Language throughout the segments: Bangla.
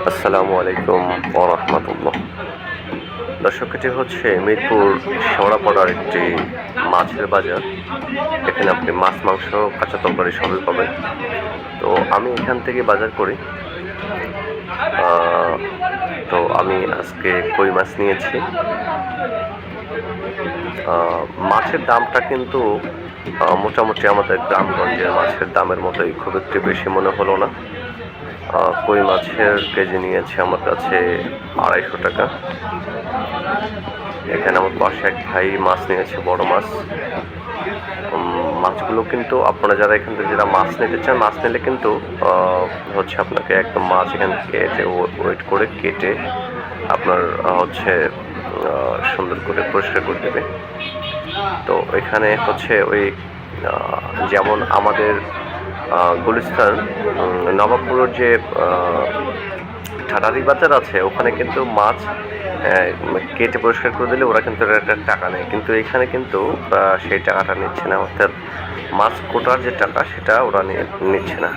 আসসালামু আলাইকুম ওরহমতুল্লাহ দর্শক, এটি হচ্ছে মিরপুর শেওড়াপাড়ার একটি মাছের বাজার। এখানে আপনি মাছ, মাংস, কাঁচা তরকারি সবই পাবেন। তো আমি এখান থেকে বাজার করি। তো আমি আজকে কই মাছ নিয়েছি। মাছের দামটা কিন্তু মোটামুটি আমাদের গ্রামগঞ্জের মাছের দামের মতোই। খুব একটু বেশি মনে হলো না। কই মাছের কেজি নিয়েছে আমার কাছে আড়াইশো টাকা। এখানে আমার পাশে এক ভাই মাছ নিয়েছে, বড় মাছ। মাছগুলো কিন্তু আপনারা যারা এখান থেকে যারা মাছ নিতে চান, মাছ নিলে কিন্তু হচ্ছে আপনাকে একদম মাছ এখান থেকে ওয়েট করে কেটে আপনার হচ্ছে সুন্দর করে পরিষ্কার করে দেবে। তো এখানে হচ্ছে ওই যেমন আমাদের গুলিস্তান নবাবপুরের যে ঠাটারি বাজার আছে, ওখানে কিন্তু মাছ কেটে পরিষ্কার করে দিলে ওরা কিন্তু একটা টাকা নেয়। কিন্তু এখানে কিন্তু সেই টাকাটা নিচ্ছে না। অর্থাৎ মাছ কোটার যে টাকা, সেটা ওরা নিচ্ছে না।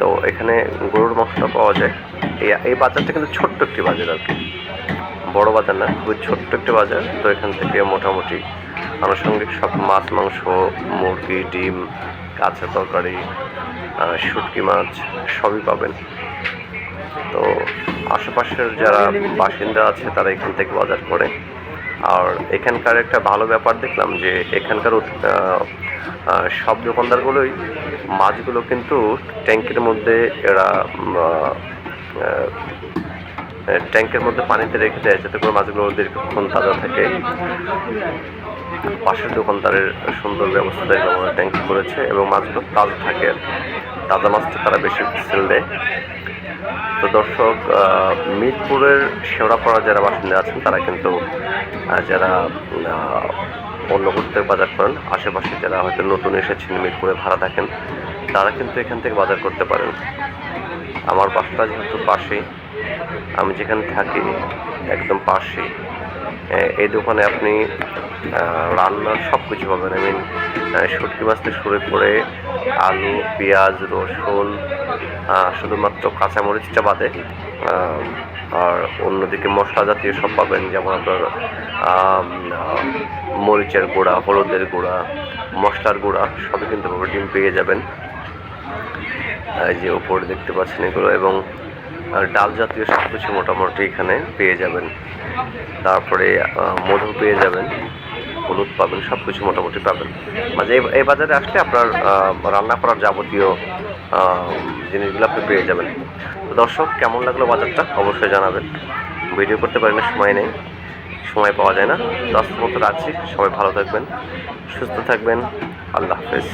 তো এখানে গরুর মাংসটা পাওয়া যায়। এই বাজারটা কিন্তু ছোট্ট একটি বাজার আর কি। বড় বাজার না, খুবই ছোট্ট একটি বাজার। তো এখান থেকে মোটামুটি আনুষঙ্গিক সব মাছ, মাংস, মুরগি, ডিম, কাঁচা তরকারি শুটকি মাছ সবই পাবেন। তো আশেপাশের যারা বাসিন্দা আছে, তারা এখান থেকে বাজার করে। আর এখানকার একটা ভালো ব্যাপার দেখলাম যে, এখানকার সব দোকানদারগুলোই মাছগুলো কিন্তু ট্যাঙ্কের মধ্যে এরা ট্যাঙ্কের মধ্যে পানিতে রেখে দেয়, যাতে করে মাছগুলো দীর্ঘক্ষণ তাজা থাকে। পাশের দোকানদারের সুন্দর ব্যবস্থা দেখলাম ওরা ট্যাঙ্কি করেছে এবং মাছগুলো তাজা থাকে। তাজা মাছটা তারা বেশি সেল দেয়। তো দর্শক মিরপুরের শেওড়াপাড়া যারা বাসিন্দা আছেন, তারা কিন্তু যারা অন্য করতে বাজার করেন, আশেপাশে যারা হয়তো নতুন এসেছেন মিরপুরে ভাড়া থাকেন তারা কিন্তু এখান থেকে বাজার করতে পারেন। আমার বাসটা যেহেতু পাশেই, আমি যেখানে থাকি, একদম পাশেই। এ- এই দোকানে আপনি আহ, রান্নার সব কিছু পাবেন আই মিন শুটকি মাছ থেকে শুরু করে আলু পেঁয়াজ রসুন শুধুমাত্র কাঁচামরিচটা বাদে আর অন্যদিকে মশলা জাতীয় সব পাবেন যেমন আপনার মরিচের গুঁড়া হলুদের গুঁড়া মশলার গুঁড়া সবই কিন্তু। ডিম পেয়ে যাবেন। এই যে উপরে দেখতে পাচ্ছেন এগুলো এবং ডাল জাতীয় সব কিছু মোটামুটি এখানে পেয়ে যাবেন। তারপরে মধু পেয়ে যাবেন। হলুদ পাবেন সব কিছু মোটামুটি পাবেন। মানে এই- বাজারে আসলে আপনার রান্না করার যাবতীয় জিনিসগুলো আপনি পেয়ে যাবেন। তো দর্শক, কেমন লাগল বাজারটা? অবশ্যই জানাবেন। ভিডিও করতে পারেন না সময় নেই। সময় পাওয়া যায় না। দশ মতো রাখছি। সবাই ভালো থাকবেন, সুস্থ থাকবেন। আল্লাহ হাফেজ।